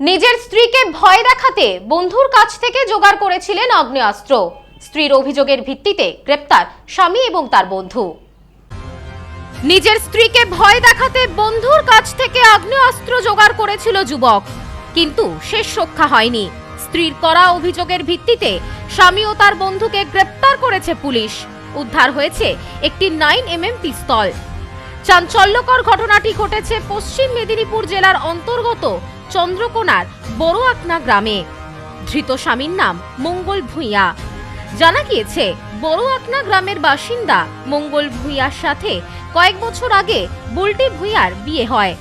নিজের স্ত্রীকে ভয় দেখাতে বন্ধুর কাছ থেকে জোগাড় করেছিলেন আগ্নেয়াস্ত্র স্ত্রীর অভিযোগের ভিত্তিতে গ্রেপ্তার স্বামী এবং তার বন্ধু। নিজের স্ত্রীকে ভয় দেখাতে বন্ধুর কাছ থেকে আগ্নেয়াস্ত্র জোগাড় করেছিল যুবক। কিন্তু শেষ রক্ষা হয়নি। স্ত্রীর করা অভিযোগের ভিত্তিতে স্বামী ও তার বন্ধুকে গ্রেপ্তার করেছে পুলিশ। উদ্ধার হয়েছে একটি নাইন এমএম পিস্তল। চাঞ্চল্যকর ঘটনাটি ঘটেছে পশ্চিম মেদিনীপুর জেলার অন্তর্গত চন্দ্রকোনার বড় আকনা গ্রামে। ধৃত স্বামীর নাম মঙ্গল ভূঁইয়া। জানা গিয়েছে বড় আকনা গ্রামের বাসিন্দা মঙ্গল ভূঁইয়ার সাথে কয়েক বছর আগে বুলটি ভূঁইয়ার বিয়ে হয়।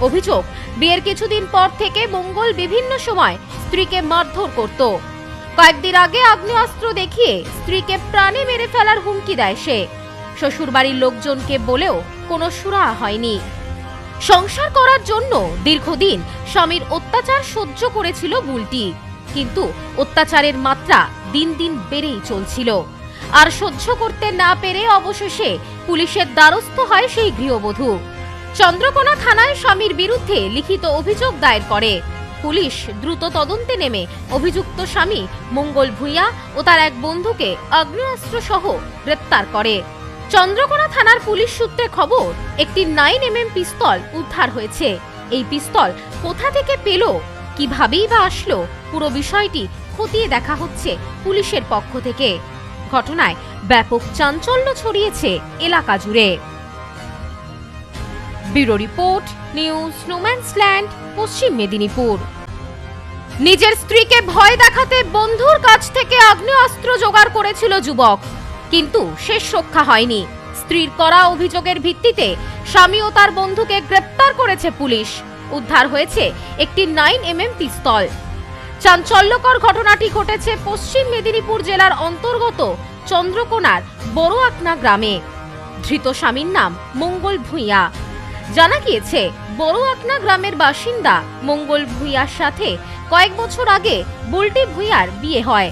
অভিযোগ, বিয়ের কিছুদিন পর থেকে মঙ্গল বিভিন্ন সময় স্ত্রীকে মারধর করত। কয়েকদিন আগে আগ্নেয়াস্ত্র দেখিয়ে স্ত্রীকে প্রাণে মেরে ফেলার হুমকি দেয় সে। শ্বশুরবাড়ির লোকজনকে বলেও কোনো সুরাহা হয়নি। সংসার করার জন্য দীর্ঘদিন স্বামীর অত্যাচার সহ্য করেছিল বুলটি। কিন্তু অত্যাচারের মাত্রা দিন দিন বেড়েই চলছিল। আর সহ্য করতে না পেরে অবশেষে পুলিশের দ্বারস্থ হয় সেই গৃহবধূ। চন্দ্রকোনা থানায় স্বামীর বিরুদ্ধে লিখিত অভিযোগ দায়ের করে। পুলিশ দ্রুত তদন্তে নেমে অভিযুক্ত স্বামী মঙ্গল ভূঁইয়া ও তার এক বন্ধুকে আগ্নেয়াস্ত্র সহ গ্রেপ্তার করে। চন্দ্রকোনা থানার পুলিশ সূত্রে খবর, একটি নাইন এমএম পিস্তল উদ্ধার হয়েছে। এই পিস্তল কোথা থেকে পেল, কিভাবেই বা আসলো, পুরো বিষয়টি খতিয়ে দেখা হচ্ছে পুলিশের পক্ষ থেকে। ঘটনায় ব্যাপক চাঞ্চল্য ছড়িয়েছে এলাকা জুড়ে। ব্যুরো রিপোর্ট, নিউজ স্নোম্যান্সল্যান্ড পশ্চিম মেদিনীপুর। নিজের স্ত্রীকে ভয় দেখাতে বন্ধুর কাছ থেকে আগ্নেয়াস্ত্র জোগাড় করেছিল যুবক। কিন্তু শেষ রক্ষা হয়নি। স্ত্রীর করা অভিযোগের ভিত্তিতে স্বামী ও তার বন্ধুকে গ্রেপ্তার করেছে পুলিশ। উদ্ধার হয়েছে একটি নাইন এমএম পিস্তল। চাঞ্চল্যকর ঘটনাটি ঘটেছে পশ্চিম মেদিনীপুর জেলার অন্তর্গত চন্দ্রকোনার বড় আকনা গ্রামে। ধৃত স্বামীর নাম মঙ্গল ভূঁইয়া। জানা গিয়েছে বড় আকনা গ্রামের বাসিন্দা মঙ্গল ভূঁইয়ার সাথে কয়েক বছর আগে বুলটি ভূঁইয়ার বিয়ে হয়।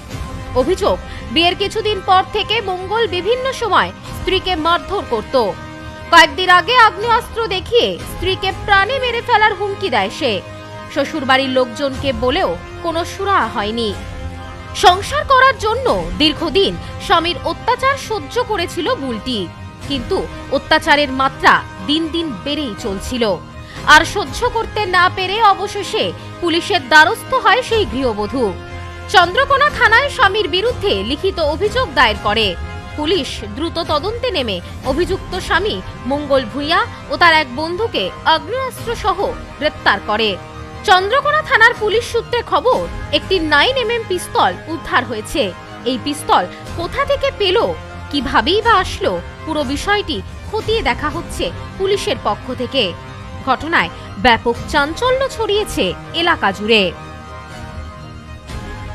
অভিযোগ, বিয়ের কিছুদিন পর থেকে মঙ্গল বিভিন্ন সময় স্ত্রীকে মারধর করত। কয়েকদিন আগে আগ্নেয়াস্ত্র দেখিয়ে স্ত্রীকে প্রাণে মেরে ফেলার হুমকি দেয় সে। শ্বশুরবাড়ির লোকজনকে বলেও কোনো সুরাহা হয়নি। সংসার করার জন্য দীর্ঘদিন স্বামীর অত্যাচার সহ্য করেছিল বুলটি। কিন্তু অত্যাচারের মাত্রা দিন দিন বেড়েই চলছিল। আর সহ্য করতে না পেরে অবশেষে পুলিশের দ্বারস্থ হয় সেই গৃহবধূ। চন্দ্রকোনা থানায় স্বামীর বিরুদ্ধে লিখিত অভিযোগ দায়ের করে। পুলিশ দ্রুত তদন্তে নেমে অভিযুক্ত স্বামী মঙ্গল ভূঁইয়া ও তার এক বন্ধুকে আগ্নেয়াস্ত্র সহ গ্রেপ্তার করে। চন্দ্রকোনা থানার পুলিশ সূত্রে খবর, একটি নাইন এমএম পিস্তল উদ্ধার হয়েছে। এই পিস্তল কোথা থেকে পেল, কিভাবেই বা আসলো, পুরো বিষয়টি খতিয়ে দেখা হচ্ছে পুলিশের পক্ষ থেকে। ঘটনায় ব্যাপক চাঞ্চল্য ছড়িয়েছে এলাকা জুড়ে।